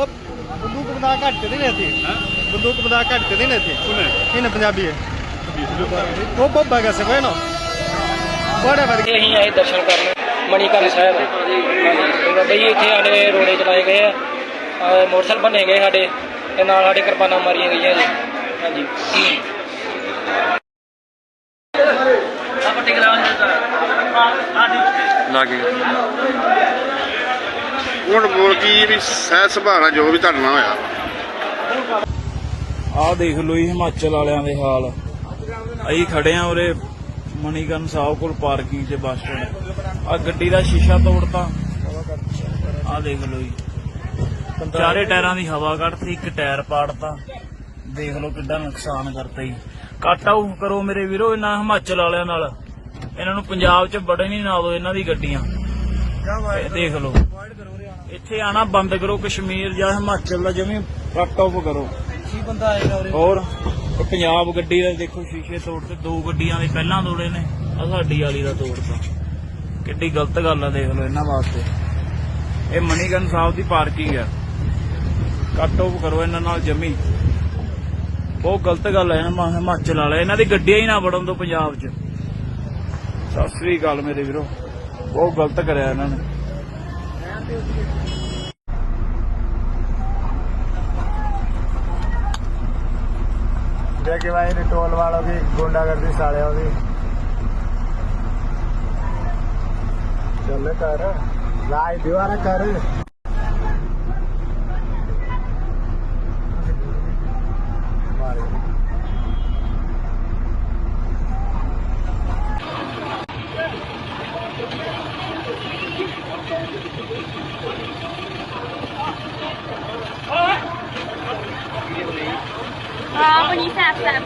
ਉਹ ਬੰਦੂਕ ਬਣਾ ਘੱਟ ਦੇ ਨੇ ਇੱਥੇ ਬੰਦੂਕ ਬਣਾ ਘੱਟ ਦੇ ਨੇ ਇੱਥੇ ਸੁਣੇ ਇਹਨੇ ਪੰਜਾਬੀ ਹੈ। ਉਹ ਬੱਬਾ ਕਾ ਸਕੇ ਨਾ ਬੜਾ ਵਧੀਆ ਇੱਥੇ ਅਸੀਂ ਆਏ ਦਰਸ਼ਨ ਕਰਨ ਮਣੀਕਰਨ ਸਾਹਿਬ। ਹਾਂਜੀ ਬਾਬਾ ਜੀ ਇੱਥੇ ਸਾਡੇ ਰੋੜੇ ਚਲਾਏ ਗਏ ਆ। ਮੋਟਰਸਾਈਕਲ ਬਣੇ ਗਏ ਸਾਡੇ। ਤੇ ਨਾਲ ਸਾਡੇ ਕਿਰਪਾਨਾਂ ਮਾਰੀਆਂ ਗਈਆਂ ਜੀ। ਹਾਂਜੀ। ਆਪਾਂ ਟਿਕਲਾ ਲਾਗੇ। ਹੁਣ ਬੋਲ ਕੀ ਵੀ ਸਹਿ ਸੁਭਾਅ ਜੋ ਵੀ ਤੁਹਾਡੇ ਨਾਲ ਹੋਇਆ। ਆਹ ਦੇਖ ਲਓ ਜੀ ਹਿਮਾਚਲ ਵਾਲਿਆਂ ਦੇ ਹਾਲ। ਅਸੀਂ ਖੜੇ ਆ ਉਰੇ ਮਣੀਕਰਨ ਸਾਹਿਬ ਕੋਲ ਪਾਰਕਿੰਗ 'ਚ ਬੱਸ ਸਟੈਂਡ। ਆ ਗੱਡੀ ਦਾ ਸ਼ੀਸ਼ਾ ਤੋੜਤਾ। ਆਹ ਦੇਖ ਲਓ ਜੀ। ਚਾਰੇ ਟਾਇਰਾਂ ਦੀ ਹਵਾ ਕੱਢਤੀ, ਇੱਕ ਟਾਇਰ ਪਾੜਤਾ। ਦੇਖ ਲਓ ਕਿੱਡਾ ਨੁਕਸਾਨ ਕਰਤਾ ਜੀ। ਕੱਟ ਆਊ ਕਰੋ ਮੇਰੇ ਵੀਰੋ ਇਹਨਾਂ ਹਿਮਾਚਲ ਵਾਲਿਆਂ ਨਾਲ। ਇਹਨਾਂ ਨੂੰ ਪੰਜਾਬ 'ਚ ਬੜੇ ਨਹੀਂ ਨਾ ਦਿਓ ਇਹਨਾਂ ਦੀ ਗੱਡੀਆਂ। ਦੇਖ ਲਓ। ਇੱਥੇ ਆਣਾ ਬੰਦ ਕਰੋ ਕਸ਼ਮੀਰ ਜਾਂ ਹਿਮਾਚਲ ਦਾ ਜਿਵੇਂ ਕੱਟ ਆਫ ਕਰੋ। ਕੀ ਬੰਦਾ ਆਏਗਾ ਉਰੇ। ਹੋਰ ਉਹ ਪੰਜਾਬ ਗੱਡੀ ਦਾ ਦੇਖੋ ਸ਼ੀਸ਼ੇ ਤੋੜਤੇ ਦੋ ਗੱਡੀਆਂ ਦੇ ਪਹਿਲਾਂ ਤੋੜੇ ਨੇ ਆ ਸਾਡੀ ਵਾਲੀ ਦਾ ਤੋੜਤਾ। ਕਿੱਡੀ ਗਲਤ ਗੱਲ ਆ ਦੇਖ ਲਓ ਇਹਨਾਂ ਵਾਸਤੇ। ਇਹ ਮਣੀਗਨ ਸਾਹਿਬ ਦੀ ਪਾਰਕਿੰਗ ਆ। ਕੱਟ ਆਫ ਕਰੋ ਇਹਨਾਂ ਨਾਲ ਜਮੀ। ਬਹੁਤ ਗਲਤ ਗੱਲ ਹੈ ਇਹਨਾਂ ਹਿਮਾਚਲ ਵਾਲੇ। ਇਹਨਾਂ ਦੀ ਗੱਡੀਆਂ ਹੀ ਨਾ ਵੜਨ ਦੋ ਪੰਜਾਬ 'ਚ। ਸਤਿ ਸ੍ਰੀ ਅਕਾਲ ਮੇਰੇ ਵੀਰੋ। ਬਹੁਤ ਗਲਤ ਕਰਿਆ ਇਹਨਾਂ ਨੇ। ਕਿ ਭਾਈ ਰਿਟੋਲ ਵਾਲੋ ਦੀ ਗੁੰਡਾਗਰਦੀ ਸਾਲਿਆਂ ਦੀ। ਚੱਲ ਕਰ ਰਾਜ ਦਿਵਾਰਾ ਕਰ ਹਾਂ ਬਣੀ ਸਾਫ਼ ਸਾਫ਼